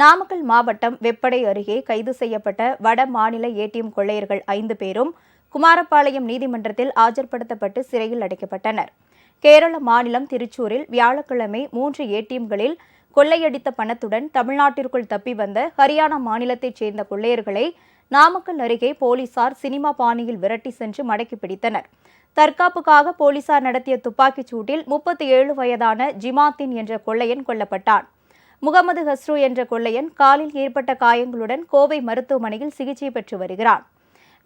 நாமக்கல் மாவட்டம் வெப்படை அருகே கைது செய்யப்பட்ட வட மாநில ஏடிஎம் கொள்ளையர்கள் ஐந்து பேரும் குமாரபாளையம் நீதிமன்றத்தில் ஆஜர்படுத்தப்பட்டு சிறையில் அடைக்கப்பட்டனர். கேரள மாநிலம் திருச்சூரில் வியாழக்கிழமை மூன்று ஏடிஎம்களில் கொள்ளையடித்த பணத்துடன் தமிழ்நாட்டிற்குள் தப்பி வந்த ஹரியானா மாநிலத்தைச் சேர்ந்த கொள்ளையர்களை நாமக்கல் அருகே போலீசார் சினிமா பாணியில் விரட்டி சென்று மடக்கி பிடித்தனர். தற்காப்புக்காக போலீசார் நடத்திய துப்பாக்கிச் சூட்டில் முப்பத்தி ஏழு வயதான ஜிமாத்தின் என்ற கொள்ளையன் கொல்லப்பட்டான். முகமது ஹஸ்ரு என்ற கொள்ளையன் காலில் ஏற்பட்ட காயங்களுடன் கோவை மருத்துவமனையில் சிகிச்சை பெற்று வருகிறான்.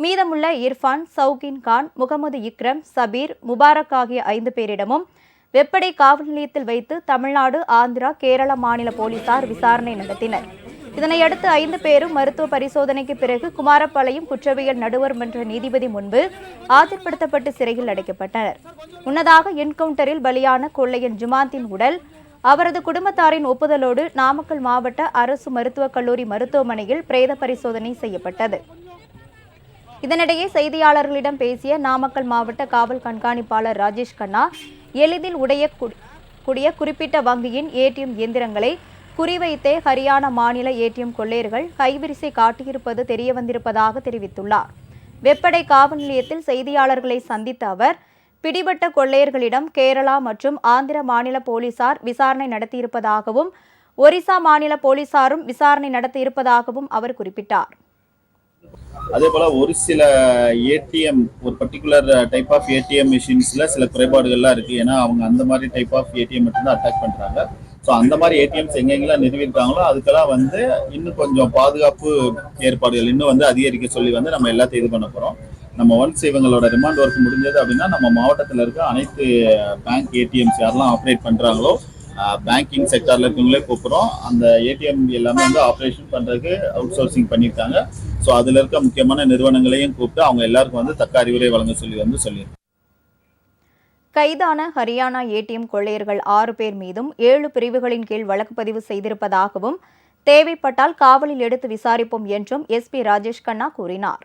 மீதமுள்ள இர்ஃபான் சவுகின் கான் முகமது இக்ரம் சபீர் முபாரக் ஆகிய ஐந்து பேரிடமும் வெப்படை காவல் நிலையத்தில் வைத்து தமிழ்நாடு ஆந்திரா கேரள மாநில போலீசார் விசாரணை நடத்தினர். இதனையடுத்து ஐந்து பேரும் மருத்துவ பரிசோதனைக்கு பிறகு குமாரபாளையம் குற்றவியல் நடுவர் மன்ற நீதிபதி முன்பு ஆஜர்படுத்தப்பட்டு சிறையில் அடைக்கப்பட்டனர். முன்னதாக என்கவுண்டரில் பலியான கொள்ளையன் ஜுமாந்தின் உடல் அவரது குடும்பத்தாரின் ஒப்புதலோடு நாமக்கல் மாவட்ட அரசு மருத்துவக் கல்லூரி மருத்துவமனையில் பிரேத பரிசோதனை செய்யப்பட்டது. இதனிடையே செய்தியாளர்களிடம் பேசிய நாமக்கல் மாவட்ட காவல் கண்காணிப்பாளர் ராஜேஷ் கண்ணா எளிதில் உடைய கூடிய குறிப்பிட்ட வங்கியின் ஏடிஎம் இயந்திரங்களை குறிவைத்தே ஹரியானா மாநில ஏடிஎம் கொள்ளையர்கள் கைவிரிசை காட்டியிருப்பது தெரியவந்திருப்பதாக தெரிவித்துள்ளார். வெப்படை காவல் நிலையத்தில் செய்தியாளர்களை சந்தித்த அவர் பிடிபட்ட கொள்ளையர்களிடம் கேரளா மற்றும் ஆந்திர மாநில போலீசார் விசாரணை நடத்தியிருப்பதாகவும் ஒரிசா மாநில போலீசாரும் விசாரணை நடத்தியிருப்பதாகவும் அவர் குறிப்பிட்டார். அதே போல ஒரு சில ஏடிஎம் ஒரு பர்டிகுலர் டைப் ஆஃப் ஏடிஎம் மிஷின்ஸ்ல சில குறைபாடுகள்லாம் இருக்கு. ஏன்னா அவங்க அந்த மாதிரி டைப் ஆஃப் ஏடிஎம் மட்டும்தான் அட்டாக் பண்றாங்க. ஸோ அந்த மாதிரி ஏடிஎம்ஸ் எங்கெங்கெல்லாம் நிறுவிருக்காங்களோ அதுக்கெல்லாம் வந்து இன்னும் கொஞ்சம் பாதுகாப்பு ஏற்பாடுகள் இன்னும் வந்து அதிகரிக்க சொல்லி வந்து நம்ம எல்லாத்தையும் இது பண்ண போறோம். நம்ம ஒன்ஸ் இவங்களோட ரிமாண்ட் ஒர்க் முடிஞ்சது அப்படின்னா நம்ம மாவட்டத்தில் இருக்க அனைத்து பேங்க் ஏடிஎம்ஸ் யாரெல்லாம் ஆப்ரேட் பண்ணுறாங்களோ பேங்கிங் செக்டாரில் இருக்கவங்களே கூப்பிட்றோம். அந்த ஏடிஎம் எல்லாமே வந்து ஆப்ரேஷன் பண்ணுறதுக்கு அவுட் சோர்சிங் பண்ணியிருக்காங்க. ஸோ அதில் இருக்க முக்கியமான நிறுவனங்களையும் கூப்பிட்டு அவங்க எல்லாருக்கும் வந்து தக்க அறிவுரை வழங்க சொல்லி வந்து சொல்லி கைதான ஹரியானா ஏடிஎம் கொள்ளையர்கள் ஆறு பேர் மீதும் ஏழு பிரிவுகளின் கீழ் வழக்கு பதிவு செய்திருப்பதாகவும் தேவைப்பட்டால் காவலில் எடுத்து விசாரிப்போம் என்றும் எஸ்பி ராஜேஷ் கண்ணா கூறினார்.